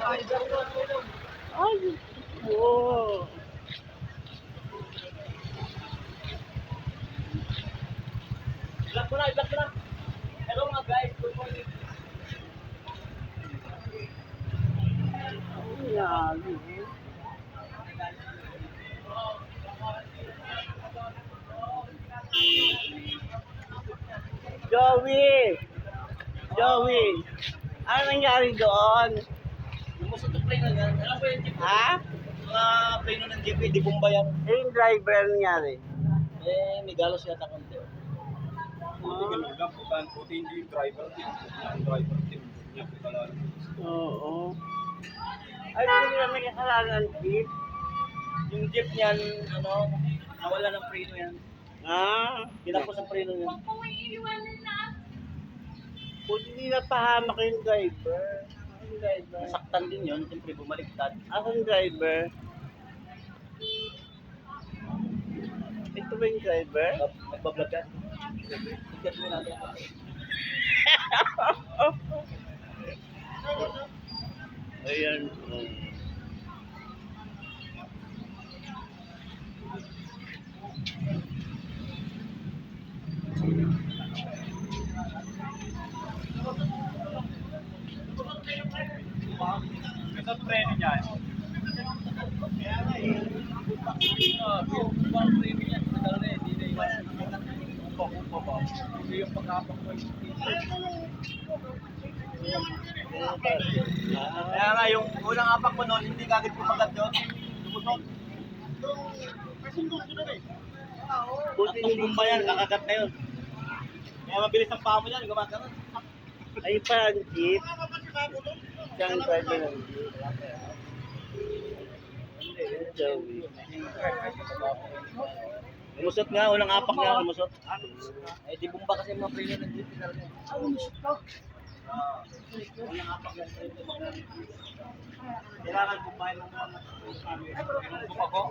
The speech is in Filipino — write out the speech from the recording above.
Ay, wow. Vlog mo. Hello mga guys, good morning. Joey! Joey! Ano nangyari doon? Lumusot ang plane na yan. Alam mo yung jeep? Ha? Mga plane ng jeep, eh, di bomba yan. Eh, yung driver ano nangyari. Eh, may galos yata konti. Hindi ganun lang po. Tan puti hindi yung driver team. Yung driver team. Niya po pala. Oo. Ay, hindi nila may kasalanan, Pete. Yung jeep niyan, ano, nawala ng preno yan. Ah, Kinapos ang preno yan. Buti hindi napahamak yung driver. Driver. Nasaktan din yun, siyempre bumaliktad. Asan driver? Ito ba yung driver? Nagbablog yan. Ikat mo natin. Ayan. Oh. Ito training niya. Hindi yung. Kaya nga, yung unang apak mo noon, hindi kagad kumagat yun. Lumusot. Buti Kung hindi bumba yan, kakagat na yun. Kaya mabilis ang paa mo yan, gumagano. Ay pa ang jeep. Siyang driver ng. Lumusot nga, unang apak nga, lumusot. Eh, di bumba kasi mga preno ng jeep. Unang apak yan. Kailangan bumbahin mo mga. Bumba ko.